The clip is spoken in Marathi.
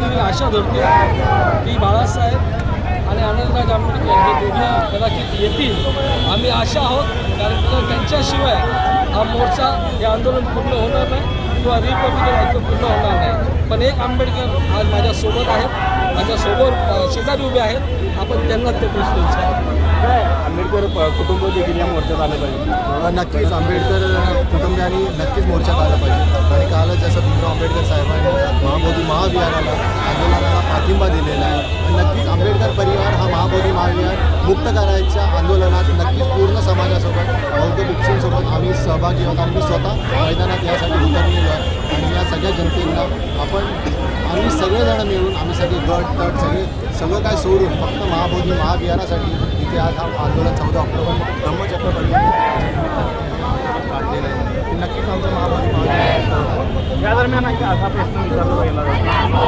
मी आशा धरतो की बाळासाहेब आणि आनंदराज आंबेडकर हे दोघे कदाचित येतील. आम्ही आशा आहोत कारण का त्यांच्याशिवाय हा मोर्चा हे आंदोलन पूर्ण होणार नाही किंवा रिपब्लिकन ऐक्य पूर्ण होणार नाही. पण एक आंबेडकर आज माझ्यासोबत आहेत. माझ्यासोबत शेजारी उभे आहेत. आपण त्यांनाच ते प्रश्न विचारू. काय? आंबेडकर कुटुंब देखील या मोर्चात आलं पाहिजे. नक्कीच आंबेडकर कुटुंबियांनी नक्कीच मोर्चात आलं पाहिजे. आणि कालच जसं भीमराव आंबेडकर साहेबांनी महाबोधी महाविहाराला आंदोलनाला पाठिंबा दिलेला आहे. नक्कीच आंबेडकर परिवार हा महाबोधी महाविहार मुक्त करायच्या आंदोलनात नक्कीच पूर्ण समाजासोबत बौद्ध भिक्षूंसोबत आम्ही सहभागी आहोत. आणि मी स्वतः मैदानात यासाठी उतरलेलो आहे. आणि या सगळ्या जनतेला आपण आम्ही सगळेजण मिळून आम्ही सगळे गट तट सगळे सगळं काय सोडून फक्त महाबोधी महाविहारासाठी इथे आज हा आंदोलन चौदा आहे नक्कीच आमचं महाबोधी महाविहार